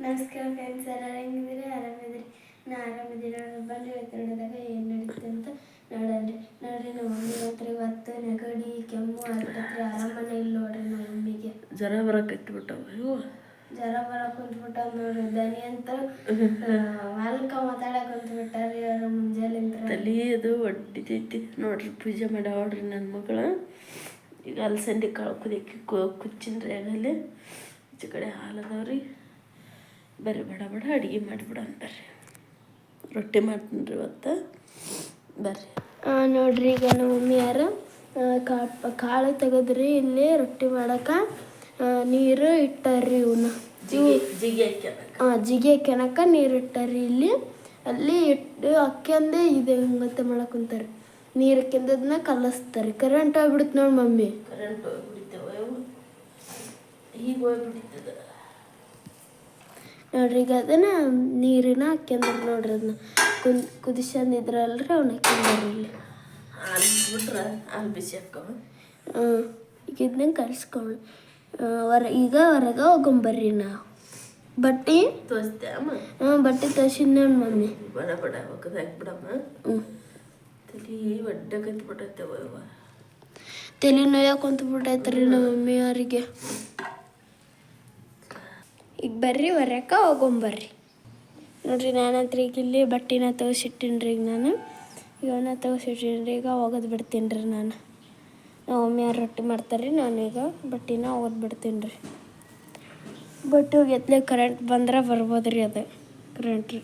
ನಮಸ್ಕಾರ ಫ್ರೆಂಡ್ಸ್ ಎಲ್ಲ ಹೆಂಗಿದ್ದೀರಿ? ಆರಾಮಿದ್ದೀರಿ ನಾ ಆರಾಮಿದ್ದೀನಿ. ನೋಡ್ರಿ ಬನ್ನಿ ಇವತ್ತು ನೋಡಿದಾಗ ಏನು ನಡೀತದೆ ಅಂತ ನೋಡಲ್ರಿ ನೋಡ್ರಿ ನಮ್ಮ ಮಮ್ಮಿ ಹತ್ರ ಇವತ್ತು ನೆಗಡಿ ಕೆಮ್ಮು ಆಗ್ತೈತ್ರಿ ಆರಾಮನೆ ಇಲ್ಲ ನೋಡ್ರಿ ನಮ್ಮ ಮಮ್ಮಿಗೆ. ಜ್ವರ ಬರಕ್ಕೆ ಬಿಟ್ಟವ ಜ್ವರ ಬರಕ್ಕೆ ಕುಂತ್ಬಿಟ್ಟ ನೋಡ್ರಿ ದನಿ ಅಂತ ಹೊಲ್ಕ ಮಾತಾಡಕ್ಕೆ ಕುಂತ್ಬಿಟ್ಟಾರಿ ಅವ್ರು ಮುಂಜಾಲಿಂತ್ರ ತಲೆ ಅದು ಒಡ್ಡಿದೈತಿ ನೋಡ್ರಿ ಪೂಜೆ ಮಾಡ್ಯಾವ್ರಿ ನನ್ನ ಮಗಳು. ಈಗ ಅಲಸಂದಿ ಕಾಳು ಕುದಿಯಕ್ಕೆ ಕುಚ್ಚಿನ್ರಿ ಆಗಲ್ಲಿ ಈಚೆ ಕಡೆ ಹಾಲು ಅದಾವ್ರಿ ಬರ್ರಿ ಬಡ ಬಡ ಅಡುಗೆ ಮಾಡಿಬಿಡ ಬರ್ರಿ. ರೊಟ್ಟಿ ಮಾಡ್ತೀನಿ ರೀ ಇವತ್ತು. ಬರ್ರಿ. ನೋಡ್ರಿ ಈಗ ನಮ್ಮ ಮಮ್ಮಿ ಯಾರು? ಕಾಳು ಕಾಳು ತೆಗೆದ್ರಿ ಇಲ್ಲಿ ರೊಟ್ಟಿ ಮಾಡಕ. ಆ, ನೀರು ಇಟ್ಟಾರ್ರಿ ಇವನ್ನ ಜಿಗಿ ಜಿಗಿ ಹಾಂ ಜಿಗೆ ಕೆನಕ ನೀರು ಇಟ್ಟಾರ್ರಿ ಇಲ್ಲಿ. ಅಲ್ಲಿ ಇಟ್ಟು ಅಕ್ಕಂದೆ ಇದೆ ಹಂಗತ್ತೆ ಮಾಡಕ್ಕಂತಾರೆ ನೀರು ಕೆಂದದ್ನ ಕಲಸ್ತಾರೆ ಕರೆಂಟ್ ಆಗ್ಬಿಡುತ್ತೆ ನೋಡಿ ಮಮ್ಮಿ. ಕರೆಂಟ್ ಹೋಗ್ಬಿಡ್ತೇವೆ ಈಗ ಹೋಗ್ಬಿಡ್ತದ. ನೋಡ್ರಿ ಈಗ ಅದನ್ನ ನೀರಿನ ಹಾಕ್ಯಂದ್ರ ನೋಡ್ರಿ ಅದನ್ನ. ಕುದ್ ಕುದಿಸಂದಿದ್ರಲ್ರಿ ಅವ್ನ ಹಾಕ್ಯಂದ್ರಿ ಇಲ್ಲಿ. ಬಿಟ್ರೆ ಹಾಲು ಬಿಸಿ ಹ್ಞೂ. ಈಗ ಇದನ್ನ ಕಲಿಸ್ಕೊಂಡು ಹೊರ ಈಗ ಹೊರಗೆ ಹೋಗೊಂಬರ್ರಿ ನಾವು. ಬಟ್ಟೆ? ಅಮ್ಮ ಹ್ಞೂ ಬಟ್ಟೆ ತೋರ್ಸಿದ್ ನೋಡಿ ಮಮ್ಮಿ. ಬಡ ಬಡ ಒಕ್ಕದ ಹಾಕ್ಬಿಡಮ್ಮ ಹ್ಞೂ ತಲೆ ಒಡ್ಡಕಂತ ಬಿಟ್ಟೈತವ ಇವ. ತಲೆ ನೋಯಕ್ಕೆ ಕುಂತು ಬಿಟ್ಟೈತ್ರಿ ನಮ್ಮ ಮಮ್ಮಿ ಅವರಿಗೆ. ಈಗ ಬರ್ರಿ ಹೊರಕ ಹೋಗೊಂಬರ್ರಿ ನೋಡ್ರಿ, ನಾನಂತ್ರ ಈಗ ಇಲ್ಲಿ ಬಟ್ಟೆನ ರೀ ಈಗ ನಾನು. ಈಗ ಅವನ್ನ ರೀ, ಈಗ ಹೋಗೋದು ಬಿಡ್ತೀನಿ ರೀ ನಾನು. ಒಮ್ಮೆ ಯಾರು ರೊಟ್ಟಿ ಮಾಡ್ತಾರೆ ನಾನೀಗ ಬಟ್ಟೆನ ಹೋಗೋದು ಬಿಡ್ತೀನಿ ರೀ. ಬಟ್ಟೆ ಹೋಗಿ ಕರೆಂಟ್ ಬಂದ್ರೆ ಬರ್ಬೋದು ರೀ ಅದು ಕರೆಂಟ್ ರೀ.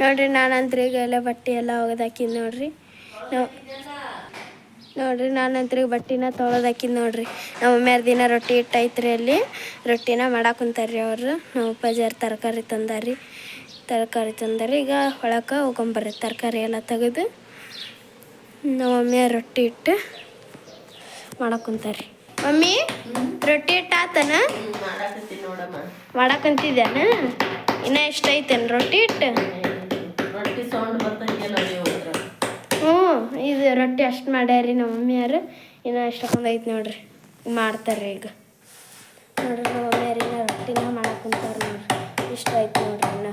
ನೋಡ್ರಿ, ನಾನಂತ್ರ ಈಗ ಎಲ್ಲ ಬಟ್ಟೆ ಎಲ್ಲ ಒಗದು ನೋಡಿರಿ ನೋಡ್ರಿ. ನಾವು ನೋಡ್ರಿ ನಾನಂತ್ರ ಬಟ್ಟಿನ ಬಟ್ಟೆನ ತೊಳೆದು ಹಾಕಿದ್ ನೋಡ್ರಿ. ನಮ್ಮ ದಿನ ರೊಟ್ಟಿ ಇಟ್ಟೈತ್ರಿ ಅಲ್ಲಿ. ರೊಟ್ಟಿನ ಮಾಡಕ್ಕೆ ಕುಂತಾರ್ರಿ ಅವರು. ನಮ್ಮ ಅಪ್ಪಾಜಿಯವ್ರು ತರಕಾರಿ ತಂದಾರಿ ತರಕಾರಿ ತಂದಾರಿ ಈಗ ಒಳಕ್ಕೆ ಹೋಗೊಂಬರ್ರಿ ತರಕಾರಿ ಎಲ್ಲ ತೆಗೆದು. ನಮ್ಮ ಮಮ್ಮಿಯ ರೊಟ್ಟಿ ಇಟ್ಟು ಮಾಡಕ್ಕೆ ಕುಂತಾರ್ರಿ. ಮಮ್ಮಿ, ರೊಟ್ಟಿ ಇಟ್ಟು ಆತನ ಮಾಡಕ್ಕಂತಿದ್ದೇನ ಇನ್ನ ಎಷ್ಟೈತೇನು ರೊಟ್ಟಿ ಇಟ್ಟು? ರೊಟ್ಟಿ ಸೌಂಡ್ ನೀವು ಹ್ಞೂ ಇದು ರೊಟ್ಟಿ ಅಷ್ಟು ಮಾಡ್ಯಾರಿ ನಮ್ಮ ಮಮ್ಮಿಯರು. ಇನ್ನು ಎಷ್ಟೊಂದು ಐತೆ ನೋಡ್ರಿ. ಮಾಡ್ತಾರೆ ಈಗ. ನೋಡ್ರಿ ನಮ್ಮ ಮಮ್ಮಿಯರು ಇನ್ನು ರೊಟ್ಟಿನ ಮಾಡಕ್ಕೆ ಕುಂತಾರ ನೋಡ್ರಿ. ಇಷ್ಟ ಆಯ್ತು ನೋಡ್ರಿ ಇನ್ನು.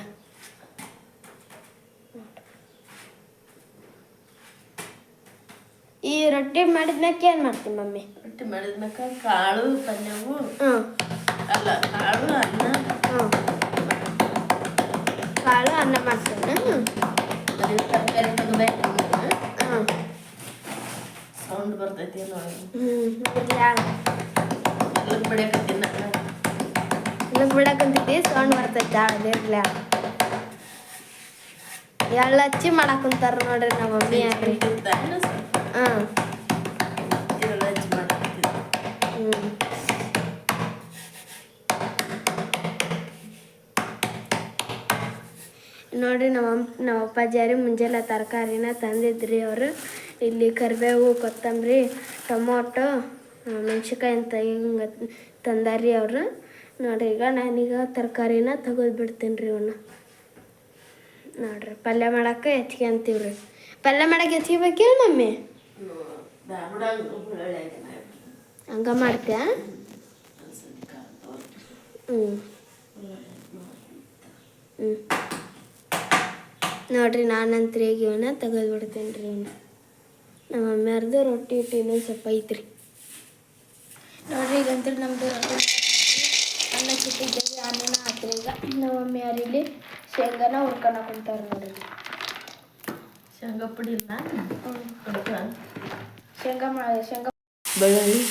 ಈ ರೊಟ್ಟಿ ಮಾಡಿದ್ಮ್ಯಾಕೆ ಏನು ಮಾಡ್ತೀನಿ ಮಮ್ಮಿ? ರೊಟ್ಟಿ ಮಾಡಿದ್ಮ್ಯಾಕ ಕಾಳು ಪಲ್ಯವು. ಹ್ಞೂ ಅಲ್ಲ ಕಾಳು ಅನ್ನ. ಹ್ಞೂ ಕಾಳು ಅನ್ನ ಮಾಡ್ತೀನಿ? ಅದೇ ತರಕಾರಿ ತೆಗ್ಬೇಕು. ಹಾಂ ಸೌಂಡ್ ಬರ್ತೈತಿ ನೋಡಿ ಹ್ಞೂ ಎಲ್ಲ ಬಡಿಯಾಕತ್ತೀನಿ ಇಲ್ಲಕ್ ಬಿಡಕ್ಕಂತಿದ್ದಿ ಸೌಂಡ್ ಬರ್ತೈತೆ? ಅದಿರ್ಲ ಎಳ್ಳು ಹಚ್ಚಿ ಮಾಡಕ್ ಕುಂತಾರ ನೋಡ್ರಿ ನಮ್ಮ ಮಮ್ಮಿ ಯಾಕ್ರಿ. ಹಾಂ ಹ್ಞೂ ನೋಡ್ರಿ ನಮ್ಮ ನಮ್ಮ ಅಪ್ಪಾಜಿಯಾರಿ ಮುಂಜಾನೆ ತರಕಾರಿನ ತಂದಿದ್ರಿ ಅವರು. ಇಲ್ಲಿ ಕರಿಬೇವು ಕೊತ್ತಂಬರಿ ಟೊಮೊಟೊ ಆ, ಮೆಣ್ಸಿನ್ಕಾಯಿ ಅಂತ ಹಿಂಗೆ ತಂದಾರಿ ಅವರು. ನೋಡ್ರಿ ಈಗ ನಾನೀಗ ತರಕಾರಿನ ತೆಗೆದು ಬಿಡ್ತೀನಿ ರೀ ಇವನ್ನ ನೋಡ್ರಿ ಪಲ್ಯ ಮಾಡಕ್ಕೆ ಹೆಚ್ಚಿಗೆ ರೀ ಪಲ್ಯ ಮಾಡಕ್ಕೆ ಹೆಚ್ಚಿಗೆ ಬೇಕೇ ಮಮ್ಮಿ? ಹಂಗ ಮಾಡ್ತೀಯ? ಹ್ಞೂ ಹ್ಞೂ ನೋಡ್ರಿ ನಾನಂತ್ರ ಈಗ ಇವನ್ನ ತೆಗೆದು ಬಿಡ್ತೀನಿ ರೀ ಇವನ್ನ ನಮ್ಮ ಮಮ್ಮಿಯರ್ದು ರೊಟ್ಟಿ ಇಟ್ಟು ಇನ್ನೊಂದು ಸ್ವಲ್ಪ ಐತ್ರಿ. ನೋಡ್ರಿ ಈಗಂತ್ರ ನಮ್ಮದು ರೊಟ್ಟಿ ಅನ್ನ ಚಿಟ್ಟಿದ್ದೇವೆ ಅನ್ನನ ಹಾಕ್ರಿ ಈಗ. ನಮ್ಮ ಮಮ್ಮಿಯವ್ರು ಇಲ್ಲಿ ಶೇಂಗಾನ ಹುರ್ಕೊಳ ಕುಂತಾರ ನೋಡ್ರಿ. ಶೇಂಗಾ ಪುಡಿ ಇಲ್ಲ? ಶೇಂಗಾ ಮಾ ಶೇಂಗಾ ಬೆಳ್ಳುಳ್ಳಿ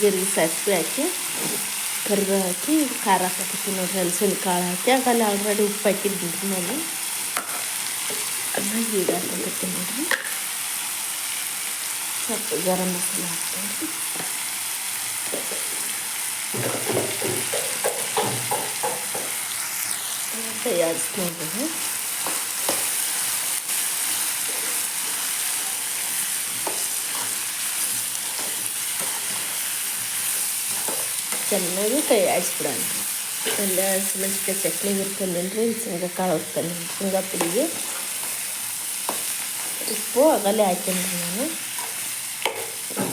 ಜೀರಿಗೆ ಸಾಸಿವೆ ಹಾಕಿ ಕರಿಬೇವು ಹಾಕಿ ಖಾರ ಹಾಕಿ ನೋಡ್ರಿ ಹಲಸಿನ ಕಾಳು ಹಾಕಿ ಆಮೇಲೆ ಆಲ್ರೆಡಿ ಉಪ್ಪು ಹಾಕಿದ್ದೀನಿ ಮೇಲೆ. ಅದನ್ನ ಈಗ ಹಾಕತ್ತೀನಿ ನೋಡ್ರಿ ಸ್ವಲ್ಪ ಗರಂ ಮಸಾಲ ಹಾಕ್ತೀನಿ ಕೈ ಆಡಿಸ್ಕೊಂಡು ಚೆನ್ನಾಗಿ ಕೈ ಆಡಿಸ್ಬಿಡೋಣ ಎಲ್ಲ ಹಸಿಮೆಣ್ಸಿಕಾಯಿ ಚಟ್ನಿ ಇರ್ತಲ್ಲರಿ ಶೇಂಗಾ ಕಾಳು ಹುರ್ತಾನೆ ಶೇಂಗಾ ಪುಡಿಗೆ ಉಪ್ಪು ಆಗಲೇ ಹಾಕ್ಯಂಡ್ರಿ ನಾನು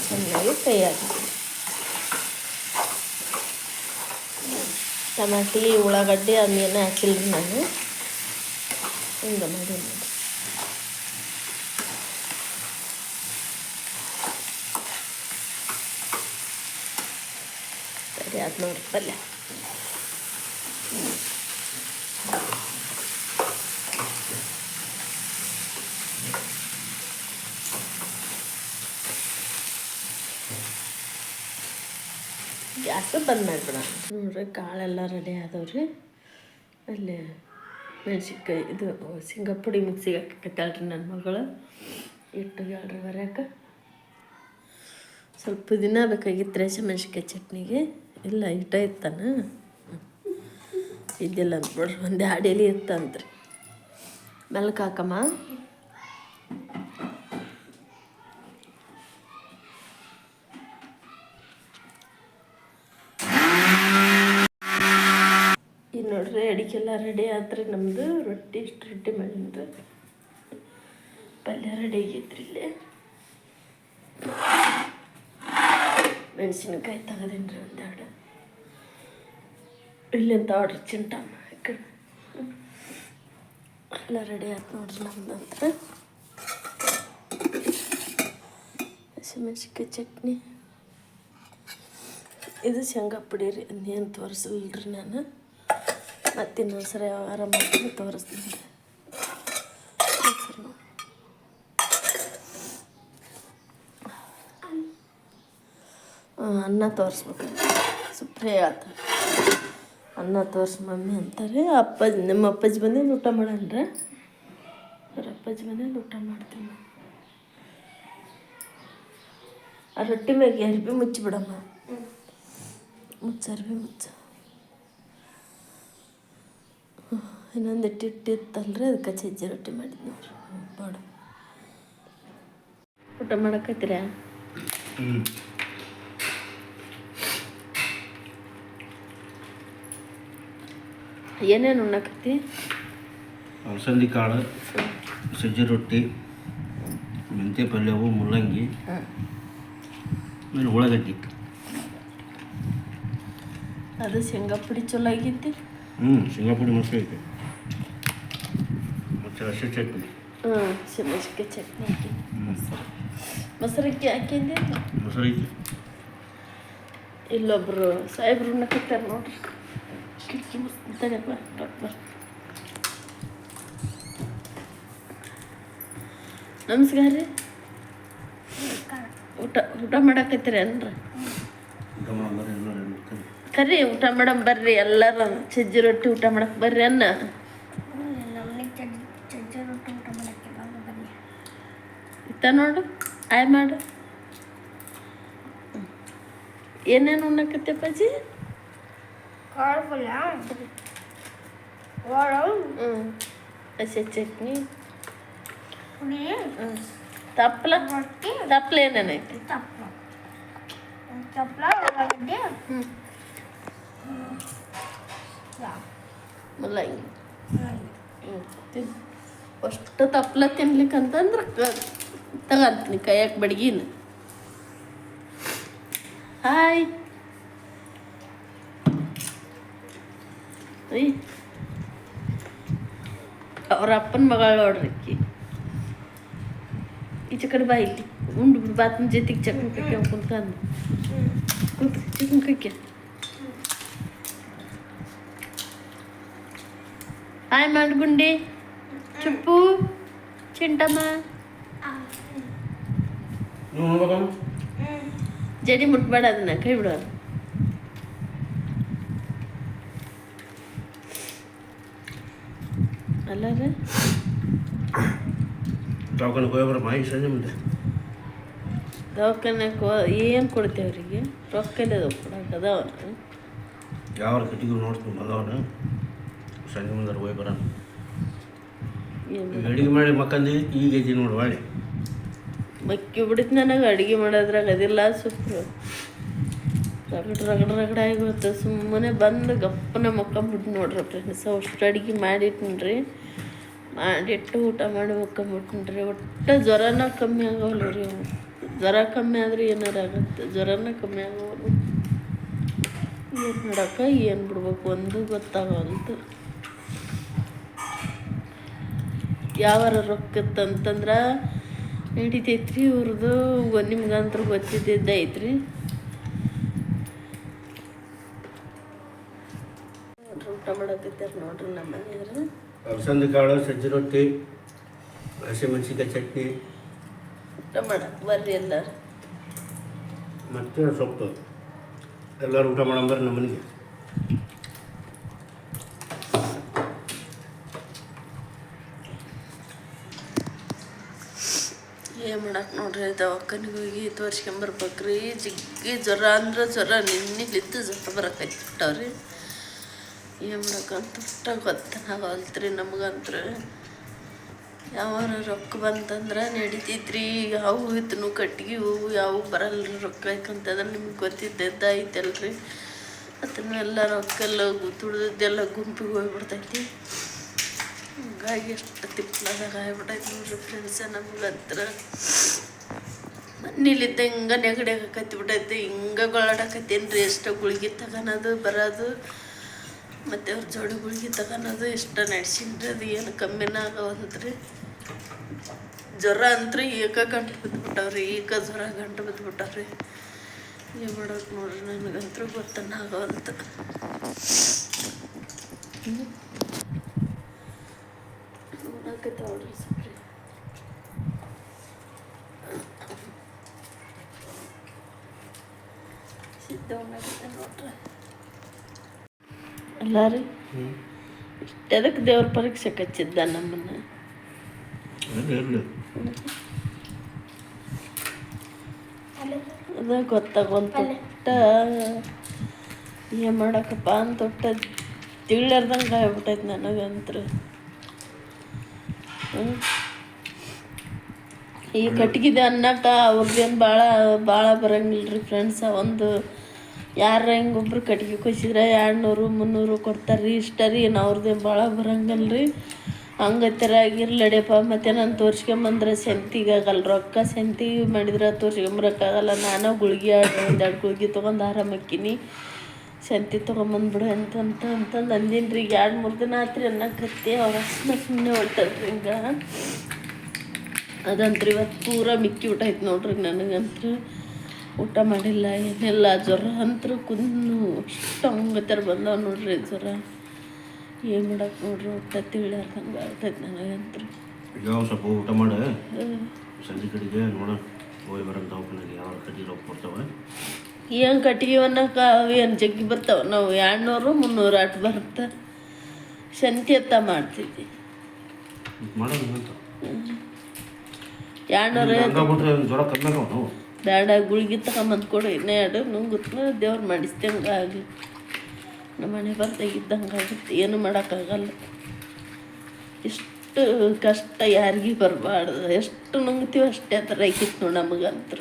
ಚೆನ್ನಾಗಿ ಕೈ ಹಾಕಿ ಟಮಾಟಿ ಉಳ್ಳಾಗಡ್ಡಿ ಅದನ್ನೇನು ಹಾಕಿಲ್ಲ ರೀ ನಾನು ಹಿಂಗೆ ಮಾಡಿ ನೋಡಿ ಸರಿ ಅದು ನೋಡಿ ಪಲ್ಯ ಗ್ಯಾಸ್ ಬಂದ್ ಮಾಡಿಬಿಡೋಣ ನೋಡ್ರಿ, ಕಾಳೆಲ್ಲ ರೆಡಿ ಆದವ್ರಿ. ಅಲ್ಲಿ ಮೆಣಸಿನ್ಕಾಯಿ, ಇದು ಶೇಂಗಾ ಪುಡಿ ಮಿಕ್ಸಿಗೆ ಹಾಕತ್ತಳ್ರಿ ನನ್ನ ಮಗಳು. ಇಟ್ಟು ಹೇಳ್ರಿ ಬರೆಯಕ್ಕೆ ಸ್ವಲ್ಪ ದಿನ ಬೇಕಾಗಿತ್ತು ರೇಷ ಮೆಣಸಿನ್ಕಾಯಿ ಚಟ್ನಿಗೆ. ಇಲ್ಲ ಇಟ್ಟ ಇತ್ತಾನ. ಇದ್ದಿಲ್ಲ ಅಂತ ಬಿಡ್ರಿ ಒಂದು ಎಲೆ ಇತ್ತಂತ್ರಿ. ಮೆಲ್ಕ್ ಹಾಕಮ್ಮ ಈಗ ಅಡಿಗೆಲ್ಲ ರೆಡಿ ಆದ್ರೆ ನಮ್ದು ರೊಟ್ಟಿ ಇಷ್ಟು ರೊಟ್ಟಿ ಮಾಡಿದ್ದು. ಪಲ್ಯ ರೆಡಿ ಆಗೈತ್ರಿ ಇಲ್ಲಿ. ಮೆಣಸಿನ್ಕಾಯಿ ತಗದೀನಿ ರೀ ಒಂದೆರಡು ಇಲ್ಲಿಂದ ಆರ್ಡ್ರ್ ಚಿಂಟಮ್ಮ ಈ ಕಡೆ. ಎಲ್ಲ ರೆಡಿ ಆಯ್ತು ನೋಡ್ರಿ ನಮ್ದಂತ್ರ ಹಸಿಮೆಣ್ಸಿನ್ಕಾಯಿ ಚಟ್ನಿ. ಇದು ಶೇಂಗಾ ಪುಡಿ ರೀ ಇನ್ನೇನು ತೋರಿಸಲ್ರಿ ನಾನು. ಮತ್ತೆ ಇನ್ನೊಂದು ಸರಿ ಆರಾಮ ತೋರಿಸ್ತೀನಿ ಅನ್ನ ತೋರಿಸ್ಬೇಕು. ಸುಪ್ರೇ ಹೇಳ್ತಾರೆ ಅನ್ನ ತೋರಿಸ್ ಮಮ್ಮಿ ಅಂತಾರೆ. ಅಪ್ಪಾಜಿ, ನಮ್ಮ ಅಪ್ಪಾಜಿ ಬಂದು ಊಟ ಮಾಡಲ್ರ? ಅವ್ರ ಅಪ್ಪಾಜಿ ಮನೇಲಿ ಊಟ ಮಾಡ್ತೀನಿ. ಆ ರೊಟ್ಟಿ ಮ್ಯಾಗೆ ಅರ್ಬಿ ಮುಚ್ಚಿಬಿಡಮ್ಮ. ಮುಚ್ಚ, ಅರ್ಬಿ ಮುಚ್ಚ. ಇನ್ನೊಂದು ಇಟ್ಟಿತ್ತಲ್ರಿ ಅದಕ್ಕೆ ಸಜ್ಜಿ ರೊಟ್ಟಿ ಮಾಡಿದ್ವಿ ನೋಡ್ರಿ ಬಾಡು. ಊಟ ಮಾಡಕತ್ತೀರ? ಏನೇನು ಉಣ್ಣಕತ್ತಿ? ಅಲಸಂದಿ ಕಾಳು ಸಜ್ಜೆ ರೊಟ್ಟಿ ಮೆಂತ್ಯ ಪಲ್ಯವು ಮುಲ್ಲಂಗಿ ಆಮೇಲೆ ಉಳ್ಳಾಗಡ್ಡಿ. ಅದು ಶೇಂಗಾ ಪುಡಿ ಚಲೋ ಆಗೈತಿ? ಹ್ಞೂ ಶೇಂಗಾ ಪುಡಿ ಮಸ್ತ್ ಐತೆ ಹಸಿ ಚಟ್ನಿ ಹ್ಞೂ ಶಿಮಸ್ಗೆ ಚಟ್ನಿ ಮೊಸರಕ್ಕೆ ಹಾಕಿದ್ದೆ ಮೊಸರು ಐತೆ ಇಲ್ಲೊಬ್ರು ಸಾಹೇಬ್ರು ಉಣ್ಣಕತ್ತಾರ ನೋಡ್ರಿ ಕಿಟಕಿ ತಡೆಪ್ಪ ಡಾಕ್ಟರ್ ನಮಸ್ಕಾರ ರೀ ಊಟ ಊಟ ಮಾಡಕತ್ತೀರಿ ಏನ್ರಿ? ಕರಿ ಊಟ ಮಾಡಮ್ ಬರ್ರಿ ಎಲ್ಲರೂ. ಸಜ್ಜಿ ರೊಟ್ಟಿ ಊಟ ಮಾಡಕ್ ಬರ್ರಿ ಅನ್ನ ಇತ್ತ ನೋಡು ಆಯ್ ಮಾಡು ಏನೇನು ಉಣ್ಣಕತ್ತಪ್ಪಾಜಿ ಹ್ಞೂ ಹಸಿ ಚಟ್ನಿ ಹ್ಞೂ ತಪ್ಪಲ ತಪ್ಪಲ ಏನೇನೈತಿ ಹ್ಞೂ ಮುಲ್ಲಂಗಿ ಹ್ಞೂ ತಿನ್ ಅಷ್ಟು ತಪ್ಪಲ ತಿನ್ಲಿಕ್ಕಂತಂದ್ರೆ ತಗಂತೀನಿ ಕೈಯಾಗ ಬಡ್ಗಿನ ಹಾಯ್ ಅಯ್ಯ ಅವ್ರ ಅಪ್ಪನ ಮಗಳು ನೋಡ್ರಿ ಆಕಿ ಈಚೆ ಕಡೆ ಬಾ ಇಲ್ಲಿ ಉಂಡು ಬಿಡು ಬಾತನ ಜೊತೆಗೆ ಚಕ್ನ ಕಕ್ಕೆ ಕುಂತ್ಕೊಂಡು ಕುಂತ್ ಚಕ್ನ ಕಕ್ಕೆ ಹಾಯ್ ಮಾಡ್ಗುಂಡಿ ಚುಪ್ಪು ಚಿಂಟಮ್ಮ ನೀವು ನೋಡ್ಬೇಕಮ್ಮ ಜಡಿ ಮುಟ್ಬೇಡ ಅದನ್ನ ಕೈ ಬಿಡು ಅಲ್ಲ ರೀ ದವಾಖಾನೆ ಹೋಗಿ ಬರ ಮಾಹಿತಿ ಸಂಜೆ ಮುಂದೆ ದವಾಖಾನೆಗೆ ಏನು ಕೊಡ್ತೇವೆ ಅವರಿಗೆ ರೊಕ್ಕ ಇಲ್ಲ ಕೊಡಕ್ಕೆ ಅದಾವ ಯಾವ ಕಟ್ಟಿಗೆ ನೋಡ್ತೀನಿ ಬಂದವನ ಸಂಜೆ ಮುಂದೆ ಹೋಗಿ ಬರೋಣ ಏನು ಈಗ ಅಡಿಗೆ ಮಾಡಿ ಮಕ್ಕಂದು ಈಗ ಐತಿ ನೋಡಿ ಮಕ್ಕಿ ಬಿಡಿತು ನನಗೆ ಅಡುಗೆ ಮಾಡೋದ್ರಾಗ ಅದಿಲ್ಲ ಸುಪ್ ರಗಡ್ ರಗಡ್ ರಗಡ ಆಗಿರುತ್ತೆ. ಸುಮ್ಮನೆ ಬಂದು ಗಪ್ಪನ ಮಕ್ಕಂಬಿಟ್ಟು ನೋಡ್ರಿ ಫ್ರೆಂಡ್ಸ್ ಅಷ್ಟು ಅಡುಗೆ ಮಾಡಿಟ್ನ್ರಿ. ಮಾಡಿಟ್ಟು ಊಟ ಮಾಡಿ ಮಕ್ಕೊಂಬಿಟ್ನ್ರಿ ಒಟ್ಟು ಜ್ವರನ ಕಮ್ಮಿ ಆಗೋಲ್ಲ ರೀ ಜ್ವರ ಕಮ್ಮಿ ಆದ್ರೆ ಏನಾರು ಆಗುತ್ತೆ. ಜ್ವರನ ಕಮ್ಮಿ ಆಗೋಲ್ಲ ಏನು ಮಾಡೋಕೆ ಏನು ಬಿಡ್ಬೇಕು ಒಂದು ಗೊತ್ತಾಗಲ್ತು ಯಾವಾರ ರೊಕ್ಕ ಅಂತಂದ್ರ ಇವ್ರದ್ದು ನಿಮ್ಗಂತೂ ಗೊತ್ತಿದ್ದಿದ್ದ ಐತ್ರಿ ನೋಡ್ರಿ ಊಟ ಮಾಡತ್ತಿದ್ದಾರೆ ನೋಡ್ರಿ ನಮ್ಮ ಮನೆಯವ್ರು. ಅಲಸಂದೆ ಕಾಳು ಸಜ್ಜಿ ರೊಟ್ಟಿ ಹಸಿಮೆಣಸಿನ್ಕಾಯಿ ಚಟ್ನಿ. ಊಟ ಮಾಡಕ್ಕೆ ಬರ್ರಿ ಎಲ್ಲರೂ. ಮತ್ತೆ ಸೊಪ್ಪು. ಎಲ್ಲರೂ ಊಟ ಮಾಡಂಬರ್ರಿ ನಮ್ಮ ಮನೆಗೆ. ಏನು ಮಾಡಕ್ಕೆ ನೋಡ್ರಿ ದವಾಖಾನಿಗೆ ಹೋಗಿ ತೋರಿಸ್ಕೊಂಬರ್ಬೇಕ್ರಿ ಜಿಗ್ಗಿ ಜ್ವರ ಅಂದ್ರೆ ಜ್ವರ ನಿನ್ನೆಲಿದ್ದು ಜ್ವರ ಬರಕೈತಿ ಬಿಟ್ಟವ್ರಿ. ಏನು ಮಾಡಕ್ಕಂತ ಅಷ್ಟ ಗೊತ್ತಾಗಲ್ತ್ರಿ ನಮಗಂತ್ರ. ಯಾವಾರ ರೊಕ್ಕ ಬಂತಂದ್ರೆ ನಡೀತಿದ್ರಿ ಯಾವ ಇತ್ತು ಕಟ್ಟಿಗೆ ಹೂವು ಯಾವ ಬರಲ್ರಿ ರೊಕ್ಕ ಯಾಕಂತಂದ್ರೆ ನಿಮ್ಗೆ ಗೊತ್ತಿದ್ದದ್ದು ಐತಲ್ರಿ. ಅದನ್ನೆಲ್ಲ ರೊಕ್ಕ ಎಲ್ಲ ದುಡ್ದದ್ದೆಲ್ಲ ಗುಂಪಿಗೆ ಹೋಗ್ಬಿಡ್ತೈತಿ. ಹಂಗಾಗಿ ಎಷ್ಟು ತಿಪ್ಪಲಾದಾಗ ಆಗ್ಬಿಟ್ಟೈತೆ ನೋಡ್ರಿ ಫ್ರೆಂಡ್ಸ ನಮ್ಗೆ ಹತ್ರ. ಮನೇಲಿದ್ದ ಹಿಂಗೆ ನೆಗಡಿ ಆಗಕತ್ತಿ ಬಿಟ್ಟೈತೆ, ಹಿಂಗೆ ಗೊಳಾಡಕತ್ತೇನು ರೀ ಎಷ್ಟು ಗುಳಿಗೆ ತಗೊಳೋದು ಬರೋದು. ಮತ್ತು ಅವ್ರ ಜೋಡಿ ಗುಳಿಗೆ ತಗೊಳೋದು ಇಷ್ಟ ನಡ್ಸಿನ್ರಿ ಅದು ಏನು ಕಮ್ಮಿನ ಆಗವಂತ್ರಿ ಜ್ವರ ಅಂತ್ರಿ ಏಕ ಗಂಟು ಬಿದ್ದುಬಿಟ್ಟವ್ರಿ ಏಕ ಜ್ವರ ಗಂಟು ಬಿದ್ದುಬಿಟ್ಟವ್ರಿ ಏನು ಮಾಡೋದು ನೋಡ್ರಿ ನನಗಂತೂ ಗೊತ್ತನ್ನ ಆಗವಂತ ಸರಿ ಸಿದ್ಧ ಉಣ್ಣಾಕತ್ತಾನ ನೋಡ್ರಿ ಅಲ್ಲ ರೀ ಎದಕ್ಕೆ ದೇವ್ರ ಪರೀಕ್ಷೆ ಕಚ್ಚಿದ್ದ ನಮ್ಮನ್ನ ಅದ ಗೊತ್ತಾಗೊಂತ ಏನು ಮಾಡಕ್ಕಪ್ಪ ಅಂತ ಒಟ್ಟ ತಿಳಿಲಾರ್ದಂಗೆ ಆಗ್ಬಿಟ್ಟೈತೆ ನನಗಂತ್ರ. ಈ ಕಟ್ಗಿದ ಅನ್ನಕ್ಕೆ ಅವ್ರದ್ದೇನು ಭಾಳ ಭಾಳ ಬರಂಗಿಲ್ಲ ರೀ ಫ್ರೆಂಡ್ಸ ಒಂದು ಯಾರ ಹೆಂಗೊಬ್ರು ಕಟ್ಗೆ ಕೊಯ್ಸಿದ್ರೆ ಎರಡು ನೂರು ಮುನ್ನೂರು ಕೊಡ್ತಾರೆ ರೀ ಇಷ್ಟ ರೀ ಏನು ಅವ್ರದ್ದೇನು ಭಾಳ ಬರಂಗಿಲ್ಲ ರೀ ಹಂಗತ್ತರ ಆಗಿರ್ಲಡಿಯಪ್ಪ ಮತ್ತೆ ನಾನು ತೋರ್ಸ್ಕೊಂಬಂದ್ರೆ ಸೆಂತಿಗೆ ಆಗಲ್ಲ ರೊಕ್ಕ ಸೆಂತಿ ಮಾಡಿದ್ರೆ ತೋರ್ಸ್ಕೊಂಬರಕ್ಕಾಗಲ್ಲ ನಾನು ಗುಳ್ಗಿ ಎರಡು ಗುಳ್ಗಿ ತೊಗೊಂಡು ಆರಾಮಕ್ಕಿನಿ ಸಂತಿ ತೊಗೊಂಬಂದ್ಬಿಡು ಅಂತಂತ ಅಂತಂದು ಅಂದಿನಿ ರೀ ಎರಡು ಮೂರು ದಿನ ಆತ್ರಿ ಅನ್ನಕತ್ತಿ ಅವ್ರ ಸುಮ್ಮನೆ ಹೊಲ್ತಲ್ರಿ ಹಿಂಗೆ. ಅದಂತ್ರಿ ಇವತ್ತು ಪೂರ ಮಿಕ್ಕಿ ಊಟ ಆಯ್ತು ನೋಡ್ರಿ ನನಗಂತೂ ಊಟ ಮಾಡಿಲ್ಲ ಏನಿಲ್ಲ ಜ್ವರ ಅಂತೂ ಕುಂದು ಅಷ್ಟು ಹಂಗತ್ತರ ಬಂದವ ನೋಡ್ರಿ ಜ್ವರ. ಏನು ಮಾಡಕ್ಕೆ ನೋಡ್ರಿ ಊಟ ತಿಳಿಯಾರ್ದಂಗೆ ಆಗ್ತೈತೆ ನನಗಂತೂ ಯಾವ ಸ್ವಲ್ಪ ಊಟ ಮಾಡಿ. ಸಂಜೆ ಕಡೆಗೆ ನೋಡ ಹೋಗಿ ಹೋಗ್ಕೊಂಡು ಯಾವ ಕಡೆ ರೊಕ್ಕ ಕೊಡ್ತಾವೆ. ಏನು ಕಟ್ಟಿಗೆ ಅನ್ನಕ್ಕೆ ಏನು ಜಗ್ಗಿ ಬರ್ತಾವೆ? ನಾವು ಎರಡುನೂರು ಮುನ್ನೂರು ಅಟ್ ಬರುತ್ತೆ ಶಂತಿ ಎತ್ತ ಮಾಡ್ತಿದ್ವಿ. ಎರಡುನೂರು ಬೇಡ ಗುಳಿಗೆ ತಗೊಂಬಂದು ಕೊಡು ಇನ್ನೇ ಎರಡು ನುಂಗುತ್ತ ದೇವ್ರು ಮಾಡಿಸ್ದಂಗೆ ಆಗಲಿ. ನಮ್ಮ ಮನೆ ಬರ್ತಾಗಿದ್ದಂಗೆ ಆಗುತ್ತೆ ಏನು ಮಾಡೋಕ್ಕಾಗಲ್ಲ. ಎಷ್ಟು ಕಷ್ಟ ಯಾರಿಗೂ ಬರಬಾರ್ದು. ಎಷ್ಟು ನುಂಗ್ತೀವಿ ಅಷ್ಟೇ ಥರ ಇಕ್ಕಿತ್ತು ನಮಗಂತರು ನಮಗಂತ್ರ.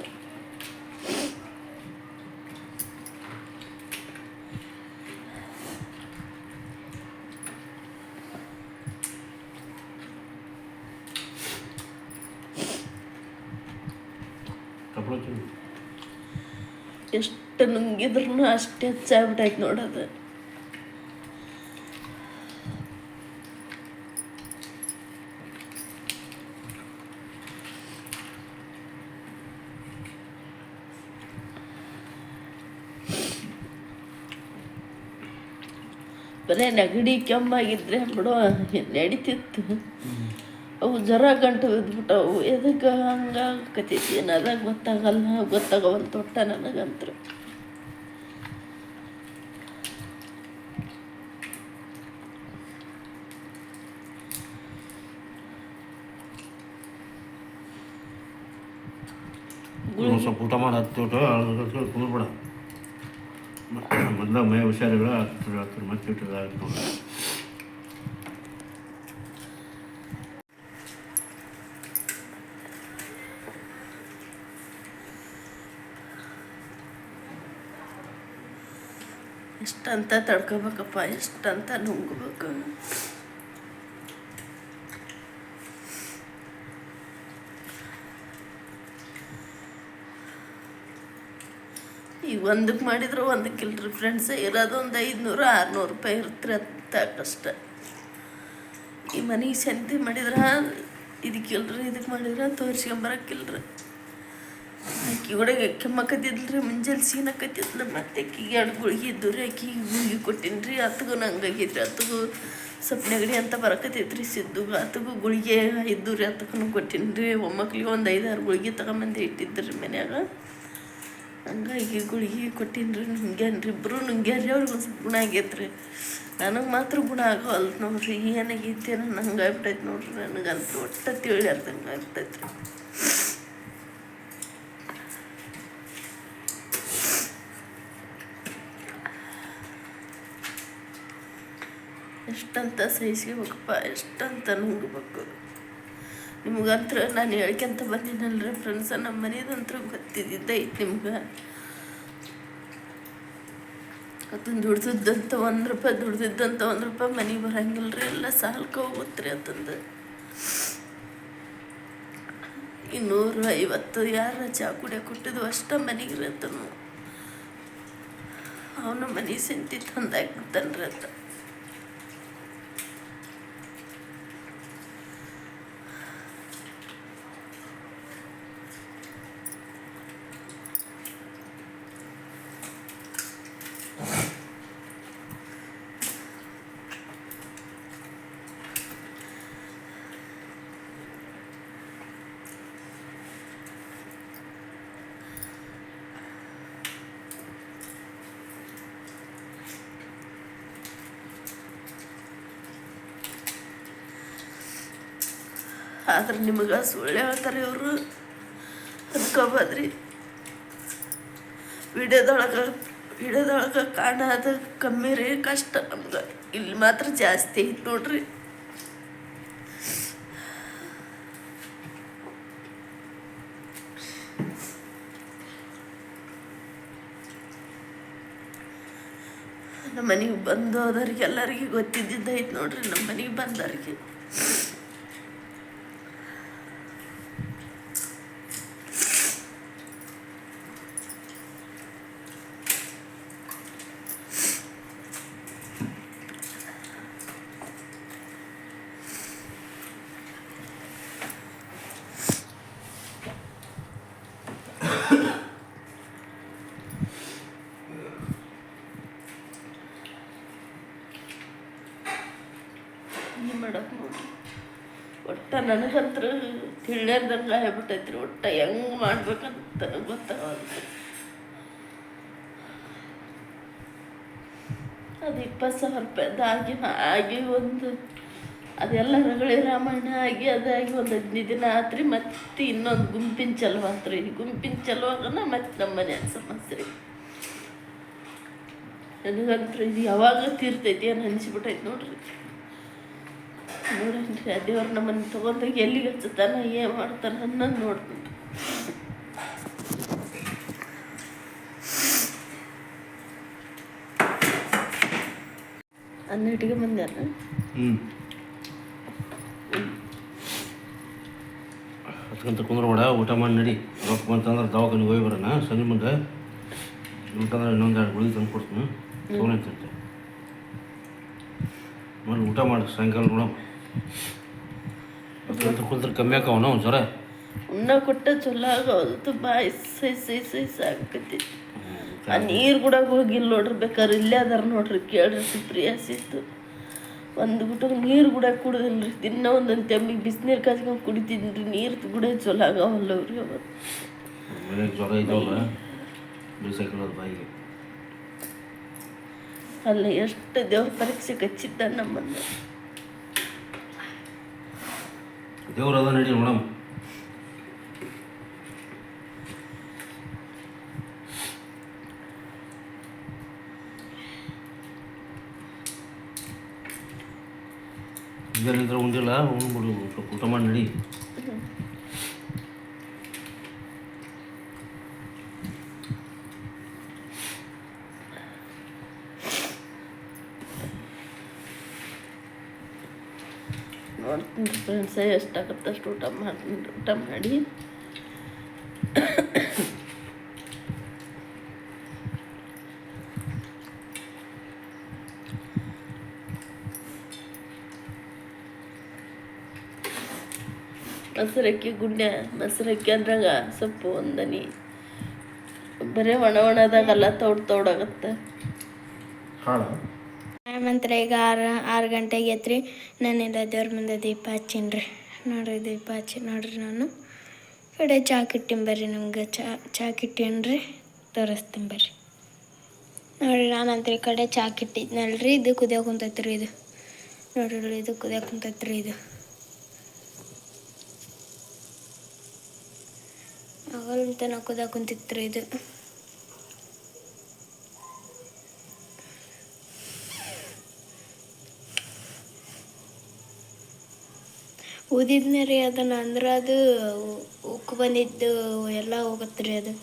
ಎಷ್ಟು ನುಂಗಿದ್ರು ಅಷ್ಟೇ ಹೆಚ್ಚಾಗ್ಬಿಟ್ಟೈತೆ ನೋಡೋದು ಬರೇ ನೆಗಡಿ ಕೆಮ್ಮಾಗಿದ್ರೆ ಬಿಡೋ ನಡೀತಿತ್ತು? ಅವು ಜ್ವರ ಗಂಟು ಬಿದ್ಬಿಟ್ಟವು. ಎದಕ್ಕೆ ಹಂಗಾಗತ್ತೈತಿ ಏನು ಅದಾಗ ಗೊತ್ತಾಗಲ್ಲ ಗೊತ್ತಾಗವಂತ ಒಟ್ಟ ನನಗಂತ್ರ ಒಂದ್ ಸ್ವಲ್ಪ ಊಟ ಮಾಡಿ, ಹತ್ತು ಊಟ ಕುಂದ್ಬಿಡ. ಮೊದಲ ಮೈ ಹುಷಾರಿಗಳು ಹತ್ತಿರ ಹತ್ತಿರ ಮತ್ತೆ ಇಟ್ಟು ಆಯ್ತು ನೋಡಿ. ಎಷ್ಟಂತ ತಡ್ಕೋಬೇಕಪ್ಪ, ಎಷ್ಟಂತ ನುಂಗ್ಬೇಕು. ಒಂದಕ್ಕೆ ಮಾಡಿದ್ರು ಒಂದಕ್ಕೆ ಇಲ್ರಿ ಫ್ರೆಂಡ್ಸ್ ಇರೋದು ಒಂದು ಐದುನೂರು, ಆರುನೂರು ರೂಪಾಯಿ ಇರುತ್ತೆ ಅಷ್ಟೇ. ಈ ಮನೆಗೆ ಸಂತೆ ಮಾಡಿದ್ರೆ ಇದಕ್ಕಿಲ್ರಿ ಇದಕ್ಕೆ ಮಾಡಿದ್ರೆ ತೋರಿಸ್ಕೊಂಬರಕ್ಕಿಲ್ರಿ ಆಕಿ ಒಳಗೆ ಕೆಮ್ಮಕತ್ತಿದ್ಲ್ರಿ ಮುಂಜಾನೆ ಸೀನಕತ್ತಿದ್ಲು ಮತ್ತೆ ಆಕಿಗೆ ಎರಡು ಗುಳಿಗೆ ಇದ್ದು ರೀ ಗುಳಿಗೆ ಕೊಟ್ಟಿನ್ರಿ ಅತ್ತಗೂ ನಂಗಾಗಿದ್ರಿ ಅತ್ತಗೂ ಸ್ವಲ್ಪ ನೆಗಡಿ ಅಂತ ಬರಕತ್ತೈತ್ರಿ, ಸಿದ್ದು ಅತ್ತಗೂ ಗುಳಿಗೆ ಇದ್ದು ರೀ ಅತ್ತಗೂ ಕೊಟ್ಟಿನ್ರಿ, ಒಮ್ಮಕ್ಳಿಗೆ ಒಂದು ಐದಾರು ಗುಳಿಗೆ ತಗೊಂಬಂದು ಇಟ್ಟಿದ್ರಿ ಮನ್ಯಾಗ. ಹಂಗಾಗಿ ಗುಳಿಗೆ ಕೊಟ್ಟಿನ್ರಿ, ನುಂಗ್ಯಾನ್ರಿ ಇಬ್ಬರು ನುಂಗ್ಯಾರ್ರಿ ಅವ್ರಿಗೆ ಒಂದು ಗುಣ ಆಗೈತ್ರಿ. ನನಗೆ ಮಾತ್ರ ಗುಣ ಆಗೋಲ್ಲ ನೋಡ್ರಿ, ಏನಾಗೈತಿ ಏನೋ ನಂಗೆ ಆಗ್ಬಿಟ್ಟೈತೆ ನೋಡ್ರಿ, ನನಗಂತೂ ಒಟ್ಟ ತಿಳಿಯಾರ್ದಂಗೆ ಆಗ್ತೈತ್ರಿ ಎಷ್ಟಂತ ಸಹಿಸ್ಕೋಬೇಕಪ್ಪ, ಎಷ್ಟಂತ ನುಂಗ್ಬೇಕು. ನಿಮ್ಗಂತ್ರ ನಾನು ಹೇಳ್ಕೊಂತ ಬಂದಿನಲ್ರಿ ಫ್ರೆಂಡ್ಸ ನಮ್ಮ ಮನೇದಂತ್ರ ಗೊತ್ತಿದ್ದಿದ್ದೈತೆ ನಿಮ್ಗೆ. ಅದನ್ನು ದುಡ್ದಿದ್ದಂತ ಒಂದು ರೂಪಾಯಿ, ದುಡ್ದಿದ್ದಂತ ಒಂದು ರೂಪಾಯಿ ಮನೆಗೆ ಬರಂಗಿಲ್ಲ ರೀ ಎಲ್ಲ ಸಾಲ್ಕ ಹೋಗುತ್ತೆ ಅಂತಂದು ಇನ್ನೂರು ಐವತ್ತು ಯಾರ ಚಾ ಕುಡಿಯ ಕೊಟ್ಟಿದ್ದು ಅಷ್ಟ ಮನೆಗೆ ಇರತ್ತನು ಅವನು ಮನೆ ಸಿಂತಿ ತಂದಾಕ್ಬಿಡ್ತಾನ್ರಿ ಅಂತ ಆದ್ರೆ ನಿಮಗೆ ಸುಳ್ಳು ಹೇಳ್ತಾರೆ ಇವರು. ಅನ್ಕೋಬೋದ್ರಿ ವಿಡಿಯೋದೊಳಗೆ ವಿಡಿಯೋದೊಳಗೆ ಕಾಣೋದು ಕಮ್ಮಿ ರೀ ಕಷ್ಟ ನಮ್ಗೆ. ಇಲ್ಲಿ ಮಾತ್ರ ಜಾಸ್ತಿ ಐತೆ ನೋಡ್ರಿ. ನಮ್ಮ ಮನೆಗೆ ಬಂದೋದವ್ರಿಗೆ ಎಲ್ಲರಿಗೂ ಗೊತ್ತಿದ್ದೈತೆ ನೋಡ್ರಿ ನಮ್ಮ ಮನೆಗೆ ಬಂದವ್ರಿಗೆ ಮಾಡಕ್ಕೆ ನೋಡ್ರಿ ಒಟ್ಟ ನನಗಂತ್ರ ತಿಳಿಯರ್ದಂಗೆ ಆಗ್ಬಿಟ್ಟೈತ್ರಿ. ಒಟ್ಟ ಹೆಂಗೆ ಮಾಡ್ಬೇಕಂತ ಗೊತ್ತಾಗ ಅದು ಇಪ್ಪತ್ತು ಸಾವಿರ ರೂಪಾಯಿದು ಆಗಿ ಆಗಿ ಒಂದು, ಅದೆಲ್ಲ ರಗಳಿ ರಾಮಾಯಣ ಆಗಿ ಅದಾಗಿ ಒಂದು ಹದಿನೈದು ದಿನ ಆತ್ರಿ, ಮತ್ತೆ ಇನ್ನೊಂದು ಗುಂಪಿನ ಚಲೋ ಆತ್ರಿ ಗುಂಪಿನ ಚಲುವಾಗನ ಮತ್ತೆ ನಮ್ಮ ಮನ್ಯಾಗ ಸಮಸ್ಯೆ ರೀ. ಇದು ಯಾವಾಗ ತೀರ್ತೈತಿ ಏನು ಅನಿಸ್ಬಿಟ್ಟೈತೆ ನೋಡ್ರಿ. ನೋಡನ್ರಿ ಆ ದೇವ್ರು ನಮ್ಮನ್ನು ತೊಗೊಂಡೋಗಿ ಎಲ್ಲಿಗೆ ಹಚ್ಚುತ್ತಾನ ಏನು ಮಾಡ್ತಾನ ಅನ್ನೋದು ನೋಡ್ತೀನಿ ಹನ್ನೆರಡಿಗೆ ಬಂದ್ಯಾರ ಅದಕ್ಕಂತ ಕುಂದ್ರ ಕುಂದ್ರಬೇಡ ಊಟ ಮಾಡಿ ನಡಿ. ರೊಕ್ಕ ಬಂತಂದ್ರೆ ದವಾಖಾನಿಗೆ ಹೋಗಿ ಬರೋಣ. ಸಂಜೆ ಮುಂದೆ. ಊಟ ಅಂದ್ರೆ ಇನ್ನೊಂದು ಎರಡು ಗುಳಿಗೆ ತಂದು ಕೊಡ್ತೀನಿ. ತೊಗೊಂಡಂತೆ ಮಾಡಿ ಊಟ ಮಾಡಿ ಸಾಯಂಕಾಲ ನೋಡಮ್ ಕುಂತ್ರೆ ಕಮ್ಮಿ ಆಕವನ ನಾವು ಜ್ವರ ಉಣ್ಣ ಕೊಟ್ಟ ಚಲೋ ಆಗೋದು ಬಾಯಿ ಸೈ ಸೈ ಸೈ ಸಾಕತಿ ಆ ನೀರು ಕೂಡ ಹೋಗಿಲ್ಲ ನೋಡ್ರಿ ಬೇಕಾದ್ರೆ ಇಲ್ಲೇ ಅದಾರ ನೋಡ್ರಿ ಕೇಳ್ರಿ ಪ್ರಿಯಾಸಿತ್ತು ಒಂದು ಗುಟ ನೀರು ಕೂಡ ಕುಡ್ದಿಲ್ರಿ ದಿನ ಒಂದೊಂದು ತೆಮ್ಮಿಗೆ ಬಿಸಿನೀರು ಕಾಸ್ಕೊಂಡು ಕುಡಿತಿದ್ರಿ ನೀರು ಕೂಡ ಚಲೋ ಆಗವಲ್ಲವ್ರಿ ಅವತ್ತು. ಜ್ವರ ಇದ್ದಾವಲ್ಲ ಬಾಯಿಗೆ. ಅಲ್ಲ ಎಷ್ಟು ದೇವ್ರ ಪರೀಕ್ಷೆ ಕಚ್ಚಿದ್ದ ನಮ್ಮನ್ನು. ದೇವ್ರು ಅದ ನಡಿ ನೋಡಮ್ ಇದೇನಿದ್ರೆ ಉಂಡಿಲ್ಲ ಉಣ್ಬಿಡು ಸ್ವಲ್ಪ ಊಟ ಮೆಣಸೆ ಎಷ್ಟಾಗುತ್ತೆ ಅಷ್ಟು ಊಟ ಮಾಡಿ ಊಟ ಮಾಡಿ. ಮೊಸರಕ್ಕಿ ಗುಂಡೆ ಮೊಸರಕ್ಕಿ ಅಂದ್ರಾಗ ಸೊಪ್ಪು, ಒಂದನಿ. ಬರೀ ಒಣ ಒಣದಾಗಲ್ಲ ತೋಡ್ ತೋಡಾಗತ್ತೆ. ಹಾಳ? ಮಂತ್ರ ಈಗ ಆರು ಆರು ಗಂಟೆಗೆ ಎತ್ರಿ. ನಾನೆಲ್ಲ ದೇವ್ರ ಮುಂದೆ ದೀಪ ಹಚ್ಚೀನಿ ನೋಡ್ರಿ ದೀಪ ಹಚ್ಚಿ, ನೋಡ್ರಿ ನಾನು. ಕಡೆ ಚಾ ಕಿಟ್ಟಿನ ಬರ್ರಿ ನಮ್ಗೆ. ಚಾ ಚಾ ರೀ ತೋರಿಸ್ತೀನಿ ಬರ್ರಿ. ನೋಡ್ರಿ ನಾನಂತ್ರ ಈ ಕಡೆ ಚಾ ಕಿಟ್ಟಿದ್ನಲ್ರಿ. ಇದು ಕುದಿಯೋಕೆ ಕುಂತೈತ್ರಿ ಇದು. ನೋಡ್ರಿ ಇದು ಕುದಿಯೋಕೆ ಕುಂತೈತ್ರಿ ಇದು. ಆಗಲ್ ನಾವು ಕುದಿಯೋಕೆ ಕುಂತಿತ್ರಿ ಇದು. ಊದಿದ್ನೇ ರೀ ಅದನ್ನ ಅಂದ್ರೆ ಅದು ಉಕ್ಕು ಬಂದಿದ್ದು ಎಲ್ಲ ಹೋಗತ್ತೆ ರೀ ಅದು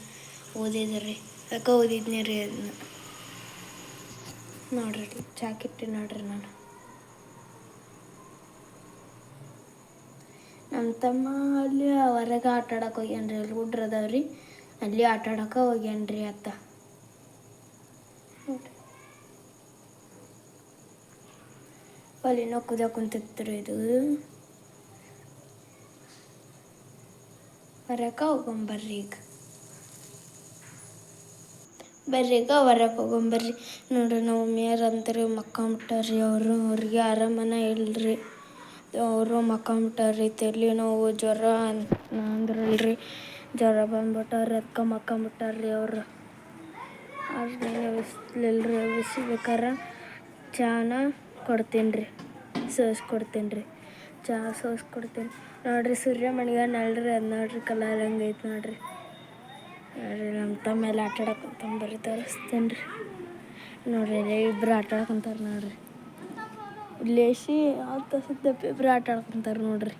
ಊದಿದ ರೀ. ಅದಕ್ಕೆ ಊದಿದ್ನೇ ರೀ ಅದನ್ನ. ನೋಡ್ರಿ ಜಾಕೆಟ್ ನೋಡ್ರಿ ನಾನು. ನಮ್ಮ ತಮ್ಮ ಅಲ್ಲಿ ಹೊರಗೆ ಆಟ ಆಡಕ್ಕೆ ಹೋಗ್ಯಾನ್ರಿ ಅಲ್ಲಿ ಹುಡ್ರು ಅದಾವ್ರಿ ಅಲ್ಲಿ ಆಟ ಆಡಕ್ಕೆ ಹೋಗ್ಯಾನ್ರಿ ಅತ್ತ. ಅಲ್ಲಿ ಅಲ್ಲಿನೋ ಕುದ ಕುಂತಿತ್ತು ಇದು. ಹೊರಕ್ಕೆ ಹೋಗೊಂಬರ್ರಿ ಈಗ ಬರ್ರಿ ಈಗ ಹೊರಗೆ ಹೋಗೊಂಬರ್ರಿ. ನೋಡ್ರಿ ನಾವು ಮೇಯರ್ ಅಂತಾರೆ ಮಕ್ಕೊಂಬಿಟ್ಟಾರ್ರಿ, ಅವರು ಅವ್ರಿಗೆ ಆರಾಮನ ಇಲ್ರಿ. ಅವರು ಮಕ್ಕೊಂಬಿಟ್ಟಾರ್ರಿ, ತಲೆ ನೋವು, ಜ್ವರ ಅಂದ್ರಲ್ರಿ. ಜ್ವರ ಬಂದ್ಬಿಟ್ಟವ್ರಿ ಅದಕ್ಕೆ ಮಕ್ಕೊಂಬಿಟ್ಟಾರ್ರಿ ಅವರು. ಅವ್ರನ್ನ ಬಿಸಿ ಬೇಕಾರೆ ಚಾನ ಕೊಡ್ತೀನಿ ರೀ ಸೋಸ್ಕೊಡ್ತೀನಿ ರೀ ಚಾ ಸೋಸ್ಕೊಡ್ತೀನಿ ಕೊಡ್ತೀನಿ. ಸೂರ್ಯ ಸೂರ್ಯಮಣಿಗ ನಲ್ರಿ ಅದು ನೋಡ್ರಿ ಕಲರ್ ಹಂಗೈತೆ ನೋಡ್ರಿ. ನೋಡ್ರಿ ನಮ್ಮ ತಮ್ಮ ಎಲ್ಲ ಆಟ ಆಡಕ್ಕಂತ ತೋರಿಸ್ತೇನೆ ರೀ ನೋಡ್ರಿ ಇಲ್ಲಿ ಇಬ್ರು ಆಟ ಆಡ್ಕೊಂತಾರೆ ನೋಡ್ರಿ. ಲೇಸಿ ಆತ ಸಿದ್ದಪ್ಪ ಇಬ್ಬರು ಆಟ ಆಡ್ಕೊಂತಾರೆ ನೋಡ್ರಿ.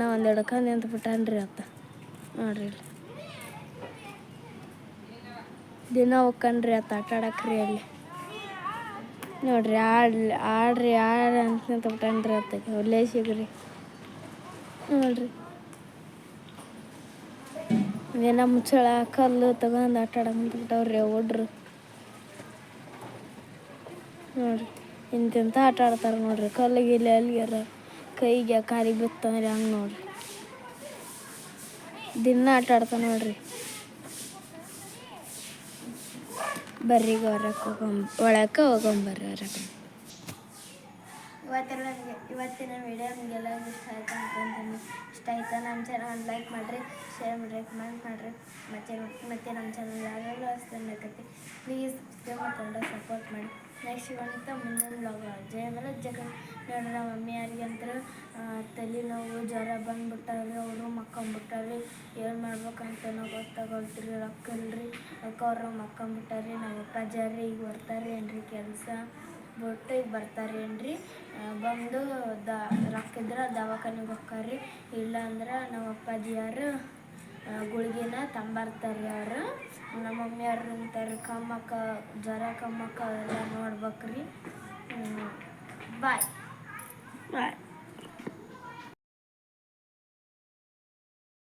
ನಾ ಒಂದು ಎಡಕ ನಿಂತು ಬಿಟ್ಟಾನ್ರಿ ಅತ್ತ. ನೋಡ್ರಿ ಇಲ್ಲಿ. ದಿನ ಹೋಗ್ಕನ್ರಿ ಆತ ಆಟ ಆಡಕ್ರಿ ಅಲ್ಲಿ. ನೋಡ್ರಿ ಆಡ್ಲಿ ಆಡ್ರಿ ಆಡ ಅಂತ ಬಿಟ್ಟಾನ್ರಿ ಒಳ್ಳೆ ಸಿಗ್ರಿ. ನೋಡ್ರಿ. ಏನ ಮುಚ್ಚಳ, ಕಲ್ಲು ತಗೊಂಡು ಆಟ ಆಡಂತ ಬಿಟ್ಟವ್ರಿ ಹುಡ್ರು ನೋಡ್ರಿ, ಇಂತಿಂತ ಆಟ ಆಡ್ತಾರೆ ನೋಡ್ರಿ, ಕಲ್ಲು ಇಲ್ಲಿ ಎಲ್ಲಿಗಾರ ಕೈಗೆ ಕಾಲಿಗೆ ಬಿತ್ತಂದ್ರೆ ಹಂಗೆ ನೋಡ್ರಿ. ದಿನ ಆಟ ಆಡ್ತಾನೆ ನೋಡ್ರಿ. ಬರ್ರಿ ಈಗ ಹೊರಕ್ಕೆ ಹೋಗಂ ಒಳಕ್ಕೆ ಹೋಗೊಂಬರ್ರಿ ಹೊರಗೆ ಇವತ್ತೆಲ್ಲ ಇವತ್ತಿನ ವೀಡಿಯೋ ನಿಮಗೆಲ್ಲ ಇಷ್ಟ ಆಯ್ತು ಅನ್ಕೊಂತೀನಿ ಇಷ್ಟ ಆಯ್ತಾ ನಮ್ಮ ಚಾನಲ್ ಲೈಕ್ ಮಾಡಿರಿ ಶೇರ್ ಮಾಡಿರಿ ಕಮೆಂಟ್ ಮಾಡಿರಿ. ಮತ್ತೆ ಮತ್ತೆ ನಮ್ಮ ಚಾನಲ್ ಯಾರೆಲ್ಲ ಹೊಸ್ದಾಗೈತಿ ಪ್ಲೀಸ್ ಸಬ್ಸ್ಕ್ರೈಬ್ ಮಾಡಿಕೊಂಡು ಸಪೋರ್ಟ್ ಮಾಡಿ. ನೆಕ್ಸ್ಟ್ ಇವತ್ತು ಮುಂದಿನ ಬ್ಲಾಗ್ ಜಯ ಅಂದ್ರೆ ಜಗ ನೋಡ್ರಿ ನಮ್ಮ ಮಮ್ಮಿಯರಿಗೆ ಅಂತ ತಲೆ ನೋವು, ಜ್ವರ ಬಂದ್ಬಿಟ್ಟಾರ್ರಿ ಅವರು ಮಕ್ಕೊಂಬಿಟ್ಟಾರ್ರಿ ಏನು ಮಾಡ್ಬೇಕಂತನೋ ಗೊತ್ತಾಗೋಲ್ತ್ರಿ, ರೊಕ್ಕ ಇಲ್ರಿ, ರೊಕ್ಕ ಅವ್ರು ಮಕ್ಕೊಂಬಿಟ್ಟಾರ್ರಿ ನಮ್ಮ ಅಪ್ಪಾಜಾರಿ ಈಗ ಬರ್ತಾರೆ ಏನ್ರಿ ಕೆಲಸ? ಬಿಟ್ಟು ಈಗ ಬರ್ತಾರೆ ಏನ್ರಿ? ಬಂದು ದ ರೊಕ್ಕಿದ್ರೆ ದವಾಖಾನೆಗೆ ಹೋಗ್ತಾರ್ರಿ ಇಲ್ಲ ಅಂದ್ರೆ ನಮ್ಮ ಅಪ್ಪಾಜಿಯವರು ಗುಳಿಗೆನ ತಂಬರ್ತಾರೆ ಅವರು. ನಮ್ಮ ಮಮ್ಮಿಯವ್ರು ಅಂತಾರೆ ಕಮ್ಮಕ್ಕ ಜ್ವರ ಕಮ್ಮಕ್ಕ ಎಲ್ಲ ನೋಡ್ಬೇಕ್ರಿ. ಬಾಯ್ ಬಾಯ್